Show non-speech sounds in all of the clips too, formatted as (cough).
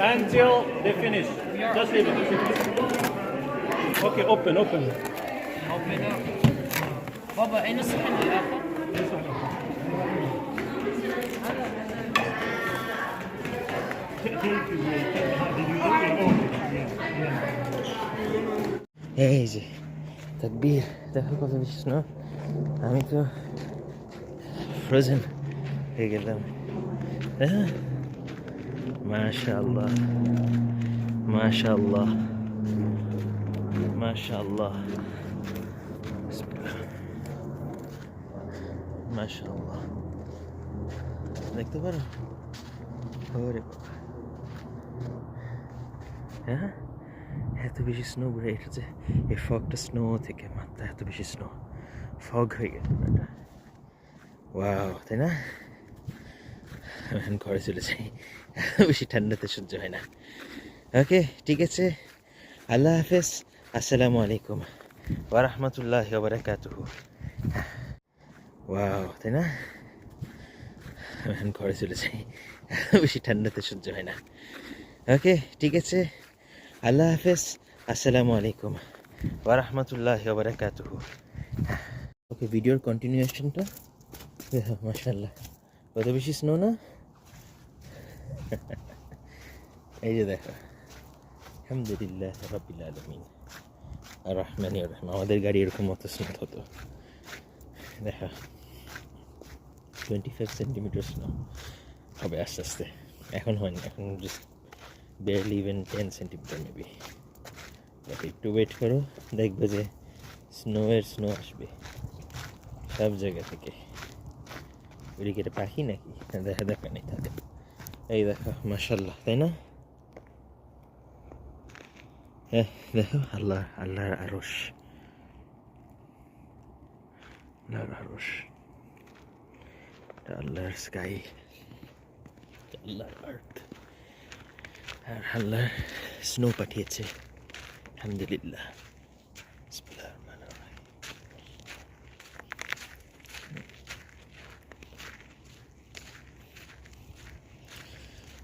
Until they finish. Just leave it. Okay, open, open. Open up. Baba, en nasıl kendi yapalım? এই যে তাকবীর দেখো কত বেশি স্নো আমি তো ফ্রোজেন হয়ে গেলাম হ্যাঁ? মাশাআল্লাহ। মাশাআল্লাহ। বিসমিল্লাহ। মাশাআল্লাহ। দেখতে পারো? ওরে হ্যাঁ? এত বেশি স্নো ঘুরে যে এই ফগটা স্নো থেকে মাত্রা এত বেশি স্নো ফগ হয়ে এটা ওয়াও, তাই না? এখন (laughs) ঘরে চলে যাই। (laughs) বেশি ঠান্ডাতে সহ্য হয় না। ওকে, ঠিক আছে। আল্লাহ হাফেজ। আসসালামু আলাইকুম। ওরহমতুল্লাহ বারাকাতুহু। ওয়াও, তাই না? এখন (laughs) ঘরে চলে যাই। বেশি ঠান্ডাতে সহ্য হয় না। ওকে, ঠিক আছে। আল্লাহ হাফেজ। আসসালামু আলাইকুম। ওরহমতুল্লাহ বারাকাতুহু। ওকে, ভিডিওর কন্টিনিউশনটা মাশাল্লাহ কত বেশি স্নো না? (laughs) এই যে দেখো। আলহামদুলিল্লাহ রবিল আলমিন। আর রহমানি রহমান আমাদের গাড়ি এরকম মতো স্নো হতো দেখা। টোয়েন্টি ফাইভ সেন্টিমিটার স্নো হবে আস্তে আস্তে। এখন হয়নি, এখন just barely even 10 centimetre maybe একটু ওয়েট করো, দেখবে যে স্নোয়ের স্নো আসবে। সব জায়গা থেকে। এটা পাখি নাকি দেখা দেখা নেই তাদের এই দেখো মাসাল্লাহ তাই না দেখো আল্লাহ আল্লাহর আরস আল্লাহর আরস আল্লাহর স্কাই আল্লাহর আর্থ আর আল্লাহ স্নো পাঠিয়েছে আলহামদুলিল্লাহ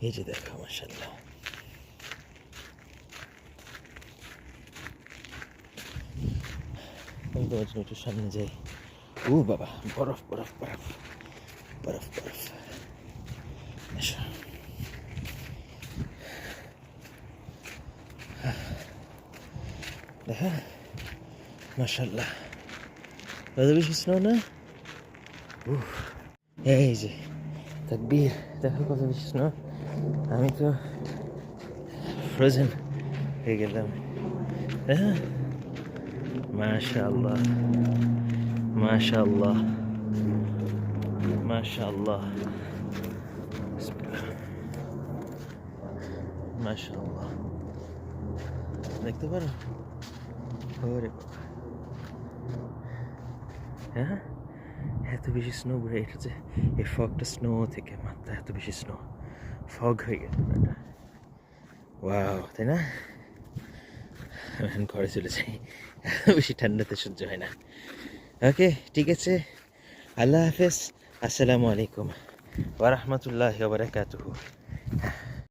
এই যে দেখো মাসাল্লাহ আমি তোমার একটু সামনে যাই। ও বাবা বরফ বরফ বরফ বরফ বরফ। দেখা? মাসাল্লাহ কত বেশি স্নো না? উফ, এই যে তাকবীর দেখো কত বেশি স্নো আমি তো ফ্রোজেন হয়ে গেলাম। হ্যাঁ? মাশাআল্লাহ মাশাআল্লাহ মাশাআল্লাহ। বিসমিল্লাহ। দেখতে পারো? ওরে হ্যাঁ? এত বেশি স্নো ঘুরে এটা যে এই ফগটা স্নো থেকে মাত্রা এত বেশি স্নো ফগ হয়ে গেছে ওয়াও তাই না? ঘরে চলে যাই। বেশি ঠান্ডাতে সহ্য হয় না। ওকে ঠিক আছে। আল্লাহ হাফেজ। আসসালামু আলাইকুম। ওরহমতুল্লাহ বারাকাতুহু।